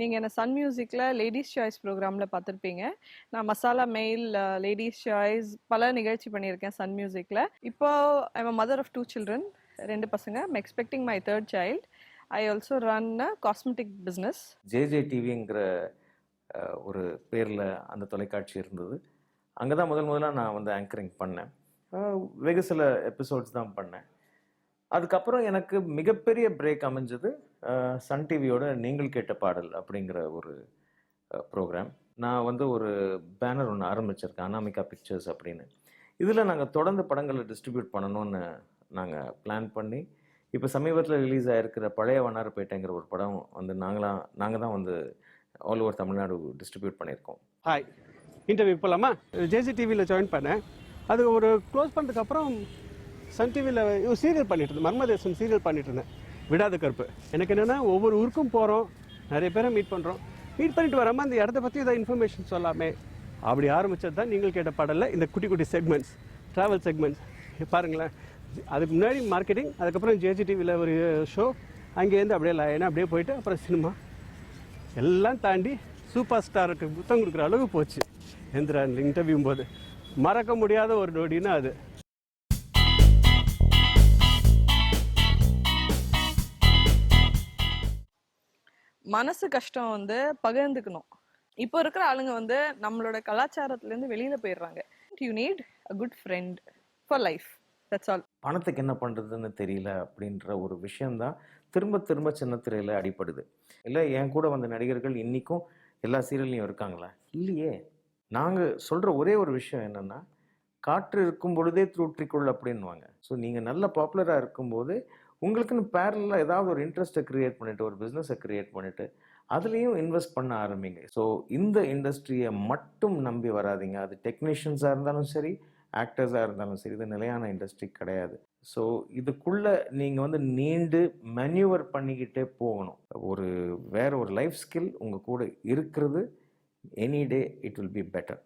நீங்கள் என்ன சன் மியூசிக்கில் லேடிஸ் சாய்ஸ் ப்ரோக்ராமில் பார்த்துருப்பீங்க. நான் மசாலா மெயில் லேடிஸ் சாய்ஸ் பல நிகழ்ச்சி பண்ணியிருக்கேன் சன் மியூசிக்கில் இப்போ I'm mother of two children ரெண்டு பசங்க. I'm expecting my third child I also run a cosmetic business JJ டிவிங்கிற ஒரு பேரில் அந்த தொலைக்காட்சி இருந்தது. அங்கே தான் முதல் முதலாக நான் வந்து ஆங்கரிங் பண்ணேன். வெகு சில எபிசோட்ஸ் தான் பண்ணேன். அதுக்கப்புறம் எனக்கு மிகப்பெரிய பிரேக் அமைஞ்சது சன் டிவியோட நீங்கள் கேட்ட பாடல் அப்படிங்கிற ஒரு ப்ரோக்ராம் நான் வந்து ஒரு பேனர் ஒன்று ஆரம்பிச்சிருக்கேன் அனாமிகா பிக்சர்ஸ் அப்படின்னு. இதில் நாங்கள் தொடர்ந்து படங்களை டிஸ்ட்ரிபியூட் பண்ணணும்னு நாங்கள் பிளான் பண்ணி இப்போ சமீபத்தில் ரிலீஸ் ஆகிருக்கிற பழைய வண்ணாரப்பேட்டைங்கிற ஒரு படம் வந்து நாங்களாம் நாங்கள் தான் வந்து ஆல் ஓவர் தமிழ்நாடு டிஸ்ட்ரிபியூட் பண்ணியிருக்கோம். ஹாய் இன்டர்வியூ போகலாமா ஜேசி டிவியில் ஜாயின் பண்ணேன். அது ஒரு க்ளோஸ் பண்ணதுக்கப்புறம் சன் டிவியில் சீரியல் பண்ணிட்டு இருந்தேன் மர்மதேசம் சீரியல் பண்ணிட்டு இருந்தேன். விடாத கருப்பு. எனக்கு என்னென்னா ஒவ்வொரு ஊருக்கும் போகிறோம் நிறைய பேரை மீட் பண்ணுறோம் மீட் பண்ணிட்டு வராமல் அந்த இடத்த பற்றி ஏதாவது இன்ஃபர்மேஷன் சொல்லாமே. அப்படி ஆரம்பித்தது தான் நீங்கள் கேட்ட பாடலில் இந்த குட்டி குட்டி செக்மெண்ட்ஸ் ட்ராவல் செக்மெண்ட்ஸ் பாருங்களேன். அதுக்கு முன்னாடி மார்க்கெட்டிங் அதுக்கப்புறம் ஜேஜி டிவியில் ஒரு ஷோ அங்கேருந்து அப்படியே லைனாக அப்படியே போயிட்டு அப்புறம் சினிமா எல்லாம் தாண்டி சூப்பர் ஸ்டாருக்கு புத்தம் கொடுக்குற அளவுக்கு போச்சு. எந்திரன் இன்டர்வியூ போது. மறக்க முடியாத ஒரு நொடின்னா அது. மனசு கஷ்டம் வந்து பகிர்ந்துக்கணும். இப்போ இருக்கிற ஆளுங்க வந்து நம்மளோட கலாச்சாரத்துலேருந்து வெளியில் போயிடுறாங்க. You need a good friend for life that's all பணத்துக்கு என்ன பண்ணுறதுன்னு தெரியல அப்படின்ற ஒரு விஷயம்தான் திரும்ப திரும்ப சின்ன திரையில் அடிப்படுது இல்லை என் கூட வந்த நடிகர்கள் இன்றைக்கும் எல்லா சீரியல்லையும் இருக்காங்களா? இல்லையே. நாங்கள் சொல்கிற ஒரே ஒரு விஷயம் என்னென்னா காற்று இருக்கும் பொழுதே தூற்றிக்கொள் அப்படின்வாங்க ஸோ நீங்கள் நல்ல பாப்புலராக இருக்கும்போது உங்களுக்குன்னு பேரலாக ஏதாவது ஒரு இன்ட்ரெஸ்ட்டை க்ரியேட் பண்ணிவிட்டு ஒரு பிஸ்னஸை க்ரியேட் பண்ணிவிட்டு அதுலேயும் இன்வெஸ்ட் பண்ண ஆரம்பிங்க. ஸோ இந்த இண்டஸ்ட்ரியை மட்டும் நம்பி வராதீங்க. அது டெக்னீஷியன்ஸாக இருந்தாலும் சரி ஆக்டர்ஸாக இருந்தாலும் சரி இது நிலையான இண்டஸ்ட்ரி கிடையாது. ஸோ இதுக்குள்ளே நீங்கள் வந்து நீண்டு மென்யூவர் பண்ணிக்கிட்டே போகணும். ஒரு வேற ஒரு லைஃப் ஸ்கில் உங்கள் கூட இருக்கிறது any day it will be better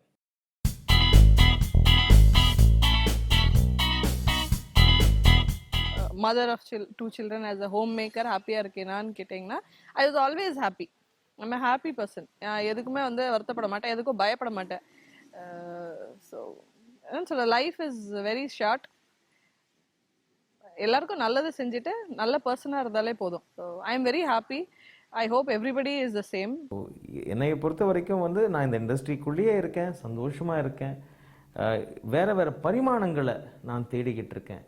mother of child two children as a home maker ஹாப்பியாக இருக்கேனான்னு கேட்டிங்கன்னா ஐ இஸ் ஆல்வேஸ் ஹாப்பி நம்ம ஹாப்பி பர்சன் எதுக்குமே வந்து வருத்தப்பட மாட்டேன் எதுக்கும் பயப்பட மாட்டேன். ஸோ என்ன சொல்ல லைஃப் இஸ் வெரி ஷார்ட் எல்லாருக்கும் நல்லது செஞ்சுட்டு நல்ல பர்சனாக இருந்தாலே போதும். So I am very happy I hope everybody is the same என்னை பொறுத்த வரைக்கும் வந்து நான் இந்த இண்டஸ்ட்ரிக்குள்ளேயே இருக்கேன் சந்தோஷமாக இருக்கேன். வேறு வேறு பரிமாணங்களை நான் தேடிக்கிட்டு இருக்கேன்.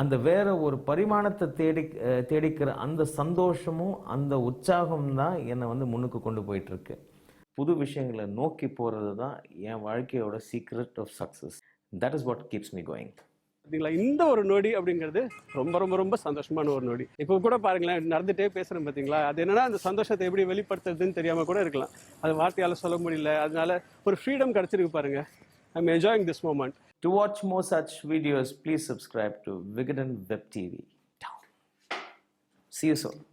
அந்த வேற ஒரு பரிமாணத்தை தேடி தேடிக்கிற அந்த சந்தோஷமும் அந்த உற்சாகம் தான் என்னை வந்து முன்னுக்கு கொண்டு போயிட்டுருக்கு. புது விஷயங்களை நோக்கி போகிறது தான் என் வாழ்க்கையோட secret of success that is what keeps me going பார்த்தீங்களா இந்த ஒரு நொடி அப்படிங்கிறது ரொம்ப ரொம்ப ரொம்ப சந்தோஷமான ஒரு நொடி. இப்போ கூட பாருங்களேன் நடந்துகிட்டே பேசுகிறேன் பார்த்தீங்களா அது என்னன்னா அந்த சந்தோஷத்தை எப்படி வெளிப்படுத்துறதுன்னு தெரியாமல் கூட இருக்கலாம். அது வார்த்தையால் சொல்ல முடியல. அதனால ஒரு ஃப்ரீடம் கிடச்சிருக்கு பாருங்கள் I'm enjoying this moment. To watch more such videos, please subscribe to Wicked Web TV. See you soon.